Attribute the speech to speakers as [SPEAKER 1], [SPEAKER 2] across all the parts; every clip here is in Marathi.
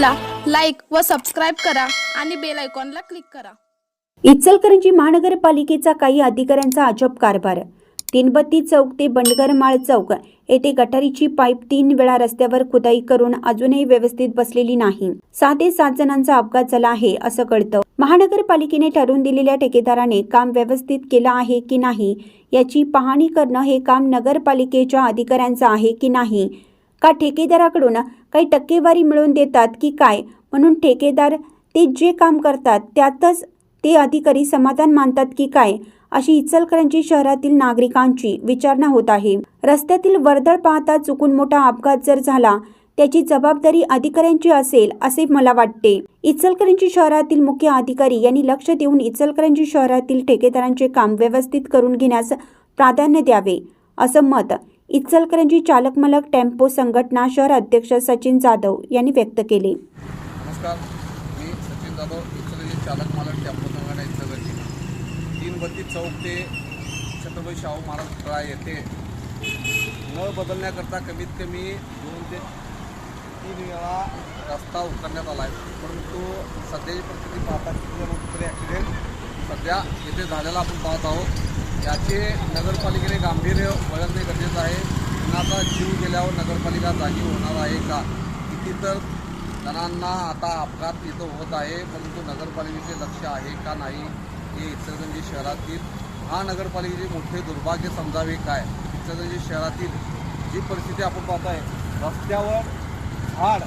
[SPEAKER 1] व सबस्क्राईब करा आणि बेल आयकॉनला क्लिक करा.
[SPEAKER 2] इचलकरंजी महानगरपालिकेचा काही अधिकाऱ्यांचा अजब कारभार. तीनबत्ती चौक ते बंडगरमाळ चौक येथे गटारीची पाईप तीन वेळा रस्त्यावर खुदाई करून अजूनही व्यवस्थित बसलेली नाही. सहा ते सात जणांचा अपघात झाला आहे असं कळतं. महानगरपालिकेने ठरवून दिलेल्या ठेकेदाराने काम व्यवस्थित केलं आहे की नाही याची पाहणी करणं हे काम नगरपालिकेच्या अधिकाऱ्यांचं आहे की नाही? का ठेकेदाराकडून काही टक्केवारी मिळवून देतात की काय? म्हणून ठेकेदार ते जे काम करतात त्यातच ते अधिकारी समाधान मानतात की काय? अशी इचलकरंजी शहरातील नागरिकांची विचारणा होत आहे. रस्त्यातील वर्दळ पाहता चुकून मोठा अपघात जर झाला त्याची जबाबदारी अधिकाऱ्यांची असेल असे मला वाटते. इचलकरंजी शहरातील मुख्य अधिकारी यांनी लक्ष देऊन इचलकरंजी शहरातील ठेकेदारांचे काम व्यवस्थित करून घेण्यास प्राधान्य द्यावे असं मत इचलकरंजी चालक मालक टेम्पो संघटना शहर अध्यक्ष सचिन जाधव यांनी व्यक्त केले.
[SPEAKER 3] नमस्कार. मी सचिन जाधव इचलकरंजी चालक मालक टेम्पो संघटना इचलकरंजी. तीन बत्ती चौक ते छत्रपती शाहू महाराज तळा येथे नळ बदलण्याकरता कमीत कमी दोन ते तीन वेळा रस्ता उतरण्यात आला आहे. परंतु सध्याची परिस्थिती पाहता किती जण ॲक्सिडेंट सध्या येथे झालेला आपण पाहत आहोत. याचे नगरपालिकेने गांभीर्य ओळखणे गरजेचं आहे. कुणाचा जीव गेल्यावर नगरपालिका जागी होणार आहे का? किती तर जणांना आता अपघात इथं होत आहे परंतु नगरपालिकेचे लक्ष आहे का नाही हे इचलकरंजी शहरातील महानगरपालिकेचे मोठे दुर्भाग्य समजावे काय? इचलकरंजी शहरातील जी परिस्थिती आपण पाहत आहे रस्त्यावर झाड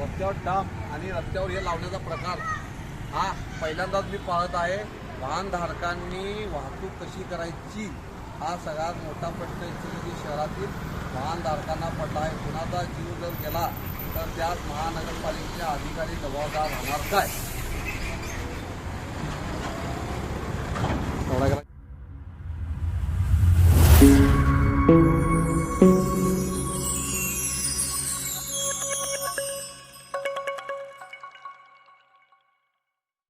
[SPEAKER 3] रस्त्यावर डांब आणि रस्त्यावर हे लावण्याचा प्रकार हा पहिल्यांदाच मी पाहत आहे. वाहनधारकांनी वाहतूक कशी करायची हा सगळ्यात मोठा प्रश्न इचलकरंजी शहरातील वाहनधारकांना पडला आहे. कुणाचा जीव जर गेला तर त्यात महानगरपालिकेचे अधिकारी जबाबदार राहणार काय?